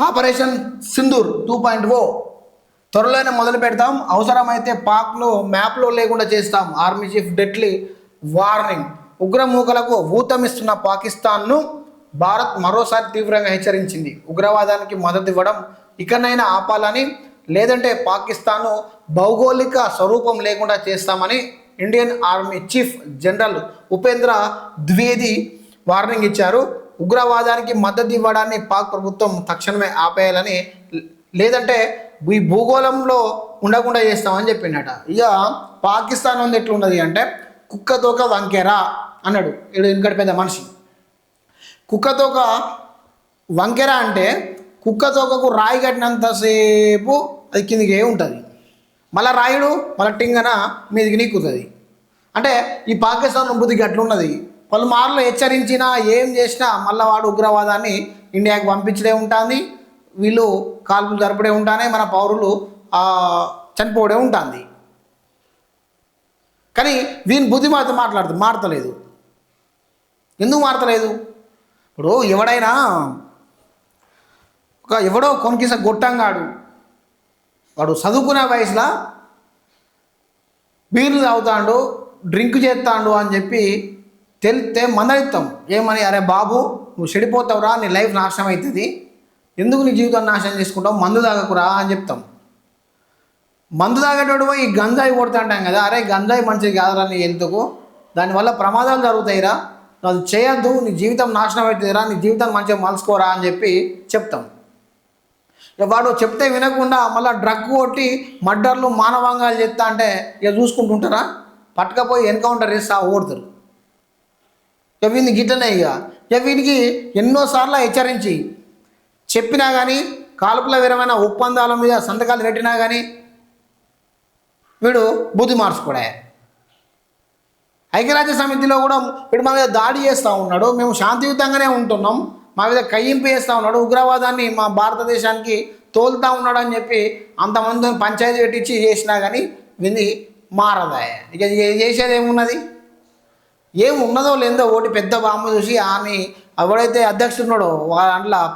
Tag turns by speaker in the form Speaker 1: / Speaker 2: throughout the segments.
Speaker 1: Operation Sindoor two point O. త్వరలోనే మొదలు పెడతాం. అవసరమైతే పాక్లో మ్యాప్లో లేకుండా చేస్తాం. Army chief deadly warning. ఉగ్రమూకలకు ఊతమిస్తున్న పాకిస్తాన్ను భారత్ మరోసారి తీవ్రంగా హెచ్చరించింది. ఉగ్రవాదానికి మద్దతు ఇవ్వడం ఇకనైనా ఆపాలని లేదంటే పాకిస్తాన్ను భౌగోళిక స్వరూపం లేకుండా చేస్తామని Indian army chief general Upendra Dwivedi warning ఇచ్చారు. ఉగ్రవాదానికి మద్దతు ఇవ్వడాన్ని పాక్ ప్రభుత్వం తక్షణమే ఆపేయాలని లేదంటే ఈ భూగోళంలో ఉండకుండా చేస్తామని చెప్పిండట. ఇక పాకిస్తాన్ ఉంది ఎట్లున్నది అంటే కుక్కతోక వంకెరా అన్నాడు. ఎందుకంటే పెద్ద మనిషి. కుక్కతోక వంకెర అంటే కుక్కతోకకు రాయి కట్టినంతసేపు అది కిందికే ఉంటుంది. మళ్ళా రాయుడు మళ్ళీ టింగన మీదికి నీకుతుంది అంటే ఈ పాకిస్తాన్ బుద్ధి గట్లున్నది పలుమార్లు హెచ్చరించినా ఏం చేసినా మళ్ళీ వాడు ఉగ్రవాదాన్ని ఇండియాకి పంపించడే ఉంటుంది. వీళ్ళు కాల్పులు జరపడే ఉంటానే మన పౌరులు చనిపోవడే ఉంటుంది. కానీ దీని బుద్ధి మాత్రం మాట్లాడుతుంది మారతలేదు. ఎందుకు మారతలేదు? ఇప్పుడు ఎవడైనా ఒక ఎవడో కొనికిస గొట్టంగాడు వాడు చదువుకునే వయసులో బీర్లు తాగుతాడు డ్రింక్ చేస్తాడు అని చెప్పి తెలిస్తే మందలిస్తాం ఏమని? అరే బాబు నువ్వు చెడిపోతావురా నీ లైఫ్ నాశనం అవుతుంది ఎందుకు నీ జీవితాన్ని నాశనం చేసుకుంటావు? మందు తాగకురా అని చెప్తాం. మందు తాగేటోడు పోయి గంజాయి కొడుతుంటాం కదా. అరే గంజాయి మంచిది కాదురా నీ ఎందుకు? దానివల్ల ప్రమాదాలు జరుగుతాయిరా. నువ్వు అది చేయొద్దు నీ జీవితం నాశనం అవుతుందిరా నీ జీవితాన్ని మంచిగా మలుసుకోరా అని చెప్పి చెప్తాం. ఇక వాడు చెప్తే వినకుండా మళ్ళీ డ్రగ్ కొట్టి మర్డర్లు మానవంగాలు చెప్తా అంటే ఇక చూసుకుంటుంటారా? పట్టుకపోయి ఎన్కౌంటర్ చేస్తా ఓడతారు. ఇక వీడిని గిట్టనే ఇక. ఇక వీడికి ఎన్నోసార్లు హెచ్చరించి చెప్పినా కానీ కాల్పుల విరమైన ఒప్పందాల మీద సంతకాలు పెట్టినా కానీ వీడు బుద్ధి మార్చుకోడే. ఐక్యరాజ్య సమితిలో కూడా వీడు మా మీద దాడి చేస్తూ ఉన్నాడు. మేము శాంతియుతంగానే ఉంటున్నాం. మా మీద కయ్యింపు చేస్తూ ఉన్నాడు. ఉగ్రవాదాన్ని మా భారతదేశానికి తోలుతా ఉన్నాడు అని చెప్పి అంతమంది పంచాయతీ పెట్టించి చేసినా కానీ వింది మారదాయ. ఇక ఇక చేసేది ఏమున్నది? ఏం ఉన్నదో లేదో ఒకటి పెద్ద బాంబు చూసి ఆమె ఎవడైతే అధ్యక్షుడున్నాడో వా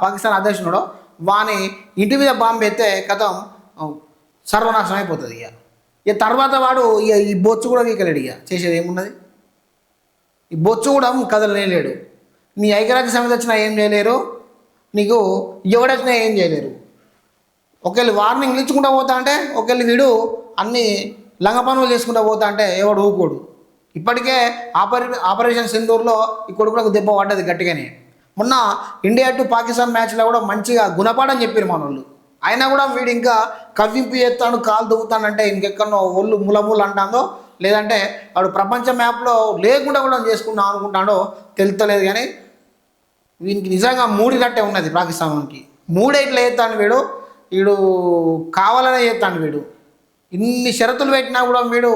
Speaker 1: పాకిస్తాన్ అధ్యక్షుడున్నాడో వాని ఇంటి మీద బాంబు ఎత్తే కథం సర్వనాశనం అయిపోతుంది ఇక. ఇక తర్వాత వాడు ఇక ఈ బొచ్చు కూడా వీకలేడు ఇక. చేసేది ఏమున్నది? ఈ బొచ్చు కూడా కదలనేలేడు నీ ఐక్యరాజ్య సమితి వచ్చినా ఏం చేయలేరు? నీకు ఎవడొచ్చినా ఏం చేయలేరు. ఒకవేళ వార్నింగ్ ఇచ్చుకుంటా పోతా అంటే ఒకవేళ వీడు అన్ని లంగ పనులు చేసుకుంటా పోతా అంటే ఎవడు ఊకోడు. ఇప్పటికే ఆపరే ఆపరేషన్ సింధూర్లో ఈ కొడుకులకు దెబ్బ పడ్డది గట్టిగానే. మొన్న ఇండియా టు పాకిస్తాన్ మ్యాచ్లో కూడా మంచిగా గుణపాఠం చెప్పారు మన వాళ్ళు అయినా కూడా వీడు ఇంకా కవ్వింపు చేస్తాడు కాలు దువ్వుతాడంటే ఇంకెక్కడో ఒళ్ళు ములములు అంటాడో లేదంటే వాడు ప్రపంచ మ్యాప్లో లేకుండా కూడా చేసుకుందాం అనుకుంటాడో తెలుస్తలేదు కానీ వీనికి నిజంగా మూడినట్టే ఉన్నది పాకిస్తాన్కి మూడే ఇట్లా చేస్తాను వీడు వీడు కావాలనే చేస్తాను వీడు. ఇన్ని షరతులు పెట్టినా కూడా వీడు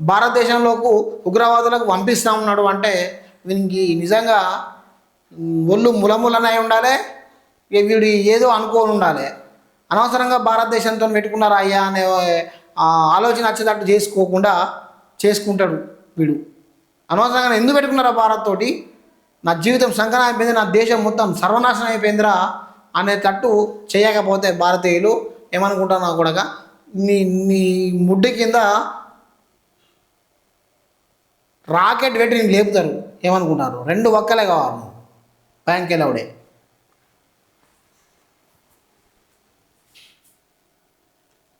Speaker 1: భారతదేశంలోకి ఉగ్రవాదులకు పంపిస్తూ ఉన్నాడు అంటే వీనికి నిజంగా ఒళ్ళు ములములనై ఉండాలి వీడు ఏదో అనుకోని ఉండాలి. అనవసరంగా భారతదేశంతో పెట్టుకున్నారా అయ్యా అనే ఆలోచన వచ్చేటట్టు చేసుకోకుండా చేసుకుంటాడు వీడు. అనవసరంగా ఎందుకు పెట్టుకున్నారా భారత్ తోటి? నా జీవితం సంకనం అయిపోయింది నా దేశం మొత్తం సర్వనాశనం అయిపోయిందిరా అనేటట్టు చేయకపోతే భారతీయులు ఏమనుకుంటారు కూడా నీ నీ ముడ్డి కింద రాకెట్ పెట్టి నేను లేపుతారు. ఏమనుకుంటారు? రెండు ఒక్కలే కావాలి. బ్యాంక్ వెళ్ళవుడే